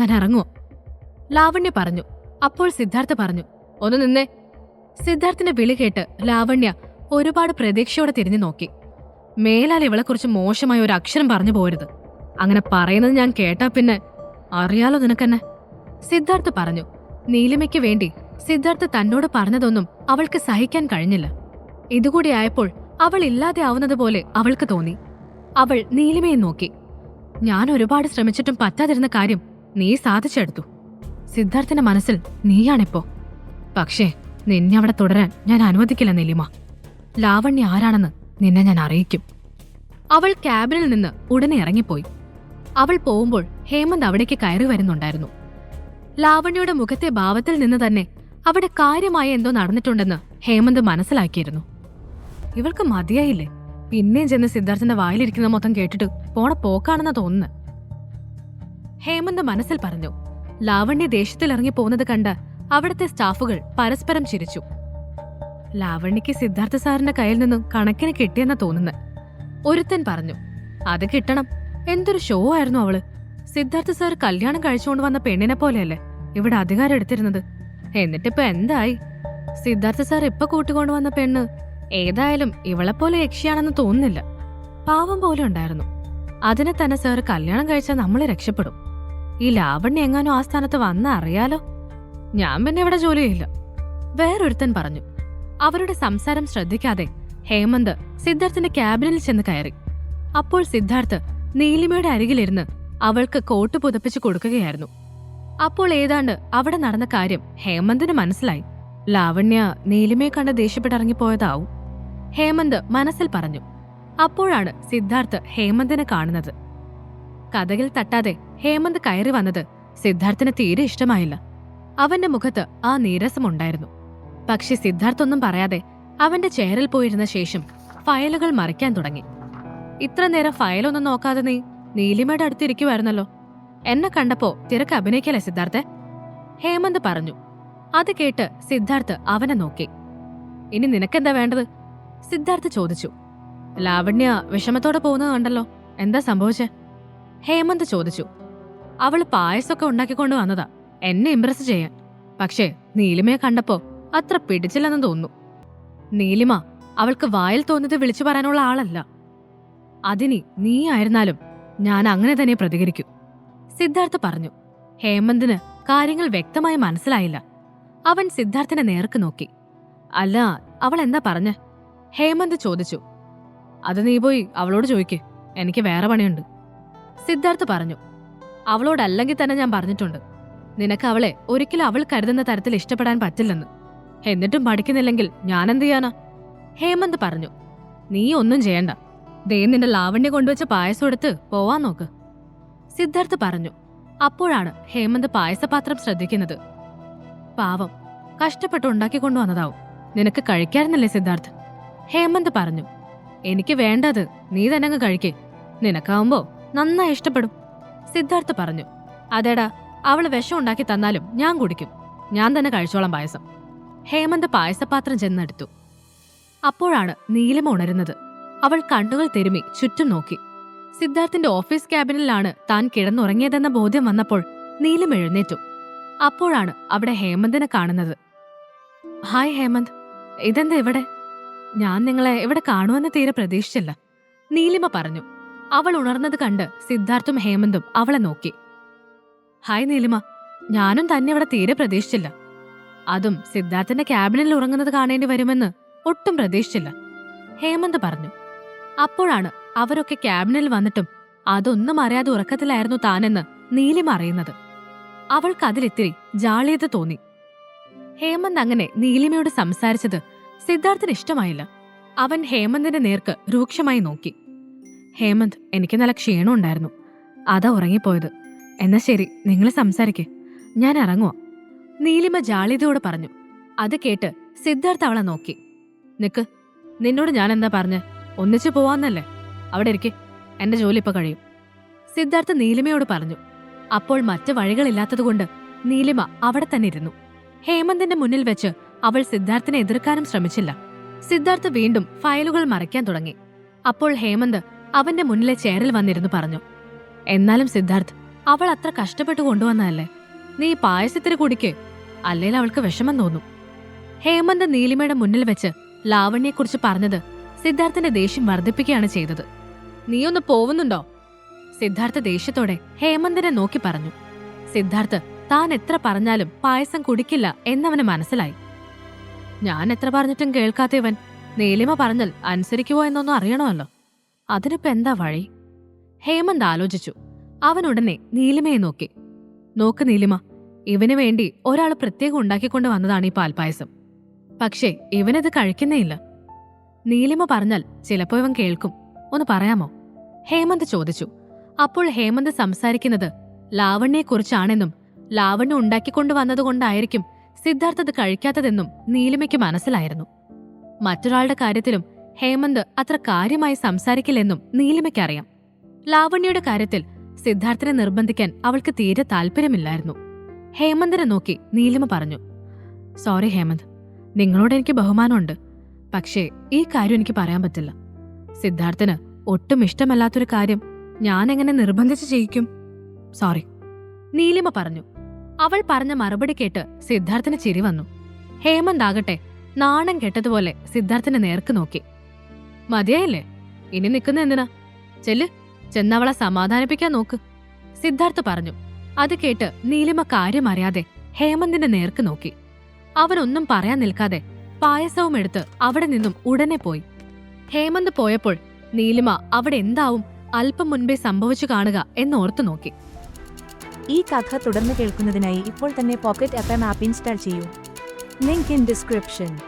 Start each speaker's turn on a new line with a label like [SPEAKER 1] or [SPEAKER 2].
[SPEAKER 1] ഞാൻ ഇറങ്ങുമോ ലാവണ്യ പറഞ്ഞു. അപ്പോൾ സിദ്ധാർത്ഥ പറഞ്ഞു ഒന്ന് നിന്നേ. സിദ്ധാർത്ഥിന്റെ വിളി കേട്ട് ലാവണ്യ ഒരുപാട് പ്രതീക്ഷയോടെ തിരിഞ്ഞു നോക്കി. മേലാൽ ഇവളെക്കുറിച്ച് മോശമായ ഒരു അക്ഷരം പറഞ്ഞു പോരുത്. അങ്ങനെ പറയുന്നത് ഞാൻ കേട്ടാ പിന്നെ അറിയാലോ നിനക്കെന്നെ? സിദ്ധാർത്ഥ് പറഞ്ഞു നീലിമയ്ക്ക് വേണ്ടി സിദ്ധാർത്ഥ് തന്നോട് പറഞ്ഞതൊന്നും അവൾക്ക് സഹിക്കാൻ കഴിഞ്ഞില്ല. ഇതുകൂടി ആയപ്പോൾ അവൾ ഇല്ലാതെ ആവുന്നത് പോലെ അവൾക്ക് തോന്നി. അവൾ നീലിമയെ നോക്കി. ഞാൻ ഒരുപാട് ശ്രമിച്ചിട്ടും പറ്റാതിരുന്ന കാര്യം നീ സാധിച്ചെടുത്തു. സിദ്ധാർത്ഥിന്റെ മനസ്സിൽ നീയാണിപ്പോ. പക്ഷേ നിന്നെ അവിടെ തുടരാൻ ഞാൻ അനുവദിക്കില്ല നീലിമ. ലാവണ്യ ആരാണെന്ന് നിന്നെ ഞാൻ അറിയിക്കും. അവൾ ക്യാബിനിൽ നിന്ന് ഉടനെ ഇറങ്ങിപ്പോയി. അവൾ പോകുമ്പോൾ ഹേമന്ത് അവിടേക്ക് കയറി വരുന്നുണ്ടായിരുന്നു. ലാവണ്യയുടെ മുഖത്തെ ഭാവത്തിൽ നിന്ന് തന്നെ അവിടെ കാര്യമായ എന്തോ നടന്നിട്ടുണ്ടെന്ന് ഹേമന്ത് മനസ്സിലാക്കിയിരുന്നു. ഇവൾക്ക് മതിയായില്ലേ? പിന്നെയും ചെന്ന് സിദ്ധാർത്ഥന്റെ വായിലിരിക്കുന്ന മൊത്തം കേട്ടിട്ട് പോണ പോക്കാണെന്നാ തോന്നുന്നത് ഹേമന്ത് മനസ്സിൽ പറഞ്ഞു ലാവണ്യ ദേഷ്യത്തിൽ ഇറങ്ങി പോകുന്നത് കണ്ട് അവിടുത്തെ സ്റ്റാഫുകൾ പരസ്പരം ചിരിച്ചു. ലാവണ്യക്ക് സിദ്ധാർത്ഥ സാറിന്റെ കയ്യിൽ നിന്നും കണക്കിന് കിട്ടിയെന്ന തോന്നുന്നു ഒരുത്തൻ പറഞ്ഞു അത് കിട്ടണം. എന്തൊരു ഷോ ആയിരുന്നു അവൾ. സിദ്ധാർത്ഥ സാർ കല്യാണം കഴിച്ചുകൊണ്ട് വന്ന പെണ്ണിനെ പോലെയല്ലേ ഇവിടെ അധികാരം എടുത്തിരുന്നത്. എന്നിട്ടിപ്പോ എന്തായി? സിദ്ധാർത്ഥ സാർ ഇപ്പൊ കൂട്ടിക്കൊണ്ടു വന്ന പെണ്ണ് ഏതായാലും ഇവളെപ്പോലെ യക്ഷിയാണെന്ന് തോന്നുന്നില്ല. പാവം പോലെ ഉണ്ടായിരുന്നു. അതിനെ തന്നെ സാർ കല്യാണം കഴിച്ചാൽ നമ്മൾ രക്ഷപ്പെടും. ഈ ലാവണ്യ എങ്ങാനും ആ സ്ഥാനത്ത് വന്ന അറിയാലോ. ഞാൻ പിന്നെ ഇവിടെ ജോലി ചെയ്യില്ല വേറൊരുത്തൻ പറഞ്ഞു അവരുടെ സംസാരം ശ്രദ്ധിക്കാതെ ഹേമന്ത് സിദ്ധാർത്ഥിന്റെ ക്യാബിനിൽ ചെന്ന് കയറി. അപ്പോൾ സിദ്ധാർത്ഥ് നീലിമയുടെ അരികിലിരുന്ന് അവൾക്ക് കോട്ട് പുതപ്പിച്ചു കൊടുക്കുകയായിരുന്നു. അപ്പോൾ ഏതാണ്ട് അവിടെ നടന്ന കാര്യം ഹേമന്തിന് മനസ്സിലായി. ലാവണ്യ നീലിമയെ കണ്ട് ദേഷ്യപ്പെട്ടിറങ്ങിപ്പോയതാവും. ഹേമന്ത് മനസ്സിൽ പറഞ്ഞു അപ്പോഴാണ് സിദ്ധാർത്ഥ് ഹേമന്തിനെ കാണുന്നത്. കഥകിൽ തട്ടാതെ ഹേമന്ത് കയറി വന്നത് സിദ്ധാർത്ഥിന് തീരെ ഇഷ്ടമായില്ല. അവന്റെ മുഖത്ത് ആ നീരസമുണ്ടായിരുന്നു. പക്ഷെ സിദ്ധാർത്ഥ് ഒന്നും പറയാതെ അവന്റെ ചെയറിൽ പോയിരുന്ന ശേഷം ഫയലുകൾ മറിക്കാൻ തുടങ്ങി. ഇത്ര നേരം ഫയലൊന്നും നോക്കാതെ നീ നീലിമയുടെ അടുത്തിരിക്കുമായിരുന്നല്ലോ എന്നെ കണ്ടപ്പോ തിരക്ക് അഭിനയിക്കല്ലേ സിദ്ധാർത്ഥെ? ഹേമന്ത് പറഞ്ഞു. അത് കേട്ട് സിദ്ധാർത്ഥ് അവനെ നോക്കി. ഇനി നിനക്കെന്താ വേണ്ടത്? സിദ്ധാർത്ഥ് ചോദിച്ചു. ലാവണ്യ വിഷമത്തോടെ പോകുന്നത് കണ്ടല്ലോ. എന്താ സംഭവിച്ചേ? ഹേമന്ത് ചോദിച്ചു. അവൾ പായസമൊക്കെ ഉണ്ടാക്കിക്കൊണ്ട് വന്നതാ. എന്നെ ഇംപ്രസ് ചെയ്യാൻ. പക്ഷേ നീലിമയെ കണ്ടപ്പോ അത്ര പിടിച്ചില്ലെന്ന് തോന്നുന്നു. നീലിമ അവൾക്ക് വായിൽ തോന്നിയത് വിളിച്ചു പറയാനുള്ള ആളല്ല. അതിനി നീ ആയിരുന്നാലും ഞാൻ അങ്ങനെ തന്നെ പ്രതികരിക്കും. സിദ്ധാർത്ഥ് പറഞ്ഞു. ഹേമന്തിന് കാര്യങ്ങൾ വ്യക്തമായി മനസ്സിലായില്ല. അവൻ സിദ്ധാർത്ഥിനെ നേർക്ക് നോക്കി. അല്ല അവൾ എന്താ പറഞ്ഞ? ഹേമന്ത് ചോദിച്ചു. അത് നീ പോയി അവളോട് ചോദിക്കേ. എനിക്ക് വേറെ പണിയുണ്ട്. സിദ്ധാർത്ഥ് പറഞ്ഞു അവളോടല്ലെങ്കിൽ തന്നെ ഞാൻ പറഞ്ഞിട്ടുണ്ട്. നിനക്ക് അവളെ ഒരിക്കലും അവൾ കരുതുന്ന തരത്തിൽ ഇഷ്ടപ്പെടാൻ പറ്റില്ലെന്ന്. എന്നിട്ടും പഠിക്കുന്നില്ലെങ്കിൽ ഞാനെന്ത് ചെയ്യാനാ? ഹേമന്ത് പറഞ്ഞു നീ ഒന്നും ചെയ്യണ്ട. ദേ നിന്റെ ലാവണ്യ കൊണ്ടുവച്ച പായസം എടുത്ത് പോവാൻ നോക്ക്. സിദ്ധാർത്ഥ് പറഞ്ഞു അപ്പോഴാണ് ഹേമന്ത് പായസപാത്രം ശ്രദ്ധിക്കുന്നത്. പാവം കഷ്ടപ്പെട്ട് ഉണ്ടാക്കിക്കൊണ്ടുവന്നതാവും നിനക്ക് കഴിക്കാറുന്നല്ലേ സിദ്ധാർത്ഥ്? ഹേമന്ത് പറഞ്ഞു എനിക്ക് വേണ്ടത് നീ തന്നെ അങ്ങ് കഴിക്കേ. നിനക്കാവുമ്പോ നന്നായി ഇഷ്ടപ്പെടും. സിദ്ധാർത്ഥ പറഞ്ഞു അതേടാ അവൾ വിഷം ഉണ്ടാക്കി തന്നാലും ഞാൻ കുടിക്കും. ഞാൻ തന്നെ കഴിച്ചോളാം പായസം. ഹേമന്ത് പായസപാത്രം ചെന്നെടുത്തു. അപ്പോഴാണ് നീലിമ ഉണരുന്നത്. അവൾ കണ്ണുകൾ തെരുമി ചുറ്റും നോക്കി. സിദ്ധാർത്ഥിന്റെ ഓഫീസ് ക്യാബിനിലാണ് താൻ കിടന്നുറങ്ങിയതെന്ന ബോധ്യം വന്നപ്പോൾ നീലം എഴുന്നേറ്റു. അപ്പോഴാണ് അവിടെ ഹേമന്തിനെ കാണുന്നത്. ഹായ് ഹേമന്ത് ഇതെന്താ ഇവിടെ? ഞാൻ നിങ്ങളെ ഇവിടെ കാണുമെന്ന് തീരെ പ്രതീക്ഷിച്ചില്ല നീലിമ പറഞ്ഞു. അവൾ ഉണർന്നത് കണ്ട് സിദ്ധാർത്ഥും ഹേമന്തും അവളെ നോക്കി. ഹായ് നീലിമ ഞാനും തന്നെ അവിടെ തീരെ പ്രതീക്ഷിച്ചില്ല. അതും സിദ്ധാർത്ഥന്റെ ക്യാബിനിൽ ഉറങ്ങുന്നത് കാണേണ്ടി വരുമെന്ന് ഒട്ടും പ്രതീക്ഷിച്ചില്ല ഹേമന്ത് പറഞ്ഞു. അപ്പോഴാണ് അവരൊക്കെ ക്യാബിനിൽ വന്നിട്ടും അതൊന്നും അറിയാതെ ഉറക്കത്തിലായിരുന്നു താനെന്ന് നീലിമ അറിയുന്നത്. അവൾക്ക് അതിലിത്തിരി ജാളിയത തോന്നി. ഹേമന്ത് അങ്ങനെ നീലിമയോട് സംസാരിച്ചത് സിദ്ധാർത്ഥിന് ഇഷ്ടമായില്ല. അവൻ ഹേമന്തിന്റെ നേർക്ക് രൂക്ഷമായി നോക്കി. ഹേമന്ത് എനിക്ക് നല്ല ക്ഷീണം ഉണ്ടായിരുന്നു. അതാ ഉറങ്ങിപ്പോയത്. എന്നാ ശരി നിങ്ങൾ സംസാരിക്കേ. ഞാൻ ഇറങ്ങുവാ. നീലിമ ജാളിതയോട് പറഞ്ഞു. അത് കേട്ട് സിദ്ധാർത്ഥ അവളെ നോക്കി. നിക്ക് നിന്നോട് ഞാൻ എന്താ പറഞ്ഞ്? ഒന്നിച്ചു പോവാന്നല്ലേ? അവിടെ ഇരിക്കെ. എന്റെ ജോലി ഇപ്പൊ കഴിയും. സിദ്ധാർത്ഥ നീലിമയോട് പറഞ്ഞു. അപ്പോൾ മറ്റു വഴികളില്ലാത്തതുകൊണ്ട് നീലിമ അവിടെ തന്നെ ഇരുന്നു. ഹേമന്തിന്റെ മുന്നിൽ വെച്ച് അവൾ സിദ്ധാർത്ഥിനെ എതിർക്കാനും ശ്രമിച്ചില്ല. സിദ്ധാർത്ഥ് വീണ്ടും ഫയലുകൾ മറയ്ക്കാൻ തുടങ്ങി. അപ്പോൾ ഹേമന്ത് അവന്റെ മുന്നിലെ ചേറിൽ വന്നിരുന്നു പറഞ്ഞു എന്നാലും സിദ്ധാർത്ഥ് അവൾ അത്ര കഷ്ടപ്പെട്ട് കൊണ്ടുവന്നതല്ലേ? നീ പായസത്തിന് കുടിക്ക്. അല്ലെങ്കിൽ അവൾക്ക് വിഷമം തോന്നും. ഹേമന്ത് നീലിമയുടെ മുന്നിൽ വെച്ച് ലാവണ്യെക്കുറിച്ച് പറഞ്ഞത് സിദ്ധാർത്ഥന്റെ ദേഷ്യം വർദ്ധിപ്പിക്കുകയാണ് ചെയ്തത്. നീ ഒന്ന് പോവുന്നുണ്ടോ? സിദ്ധാർത്ഥ ദേഷ്യത്തോടെ ഹേമന്തിനെ നോക്കി പറഞ്ഞു. സിദ്ധാർത്ഥ് താൻ എത്ര പറഞ്ഞാലും പായസം കുടിക്കില്ല എന്നവന് മനസ്സിലായി. ഞാൻ എത്ര പറഞ്ഞിട്ടും കേൾക്കാത്തവൻ. നീലിമ പറഞ്ഞാൽ അനുസരിക്കുവോ എന്നൊന്നും അറിയണമല്ലോ. അതിനിപ്പോ എന്താ വഴി? ഹേമന്ത് ആലോചിച്ചു. അവനുടനെ നീലിമയെ നോക്കി. നോക്ക് നീലിമ ഇവന് വേണ്ടി ഒരാൾ പ്രത്യേകം ഉണ്ടാക്കിക്കൊണ്ട് വന്നതാണ് ഈ പാൽപ്പായസം. പക്ഷേ ഇവനത് കഴിക്കുന്നേയില്ല. നീലിമ പറഞ്ഞാൽ ചിലപ്പോൾ ഇവൻ കേൾക്കും. ഒന്ന് പറയാമോ? ഹേമന്ത് ചോദിച്ചു. അപ്പോൾ ഹേമന്ത് സംസാരിക്കുന്നത് ലാവണ്യെക്കുറിച്ചാണെന്നും ലാവണ്യ ഉണ്ടാക്കിക്കൊണ്ടു വന്നതുകൊണ്ടായിരിക്കും സിദ്ധാർത്ഥത് കഴിക്കാത്തതെന്നും നീലിമയ്ക്ക് മനസ്സിലായിരുന്നു. മറ്റൊരാളുടെ കാര്യത്തിലും ഹേമന്ത് അത്ര കാര്യമായി സംസാരിക്കില്ലെന്നും നീലിമയ്ക്കറിയാം. ലാവണ്യയുടെ കാര്യത്തിൽ സിദ്ധാർത്ഥനെ നിർബന്ധിക്കാൻ അവൾക്ക് തീരെ താല്പര്യമില്ലായിരുന്നു ഹേമന്തിനെ നോക്കി നീലിമ പറഞ്ഞു സോറി ഹേമന്ത് നിങ്ങളോട് എനിക്ക് ബഹുമാനമുണ്ട്. പക്ഷേ ഈ കാര്യം എനിക്ക് പറയാൻ പറ്റില്ല. സിദ്ധാർത്ഥന് ഒട്ടും ഇഷ്ടമല്ലാത്തൊരു കാര്യം ഞാൻ എങ്ങനെ നിർബന്ധിച്ച് ചെയ്യിക്കും? സോറി. നീലിമ പറഞ്ഞു അവൾ പറഞ്ഞ മറുപടി കേട്ട് സിദ്ധാർത്ഥന് ചിരി വന്നു. ഹേമന്ത് ആകട്ടെ നാണം കെട്ടതുപോലെ സിദ്ധാർത്ഥനെ നേർക്ക് നോക്കി. മതിയായില്ലേ? ഇനി നിൽക്കുന്ന എന്തിനാ? ചെല്ല് ചെന്നവളെ സമാധാനിപ്പിക്കാൻ നോക്ക്. സിദ്ധാർത്ഥ് പറഞ്ഞു. അത് കേട്ട് നീലിമ കാര്യം അറിയാതെ ഹേമന്തിന്റെ നേർക്ക് നോക്കി. അവനൊന്നും പറയാൻ നിൽക്കാതെ പായസവും എടുത്ത് അവിടെ നിന്നും ഉടനെ പോയി. ഹേമന്ത് പോയപ്പോൾ നീലിമ അവിടെ എന്താവും അല്പം മുൻപേ സംഭവിച്ചു കാണുക എന്നോർത്തു നോക്കി.
[SPEAKER 2] ഈ കഥ തുടർന്ന് കേൾക്കുന്നതിനായി ഇപ്പോൾ തന്നെ pocket F M app install ചെയ്യൂ. Link in description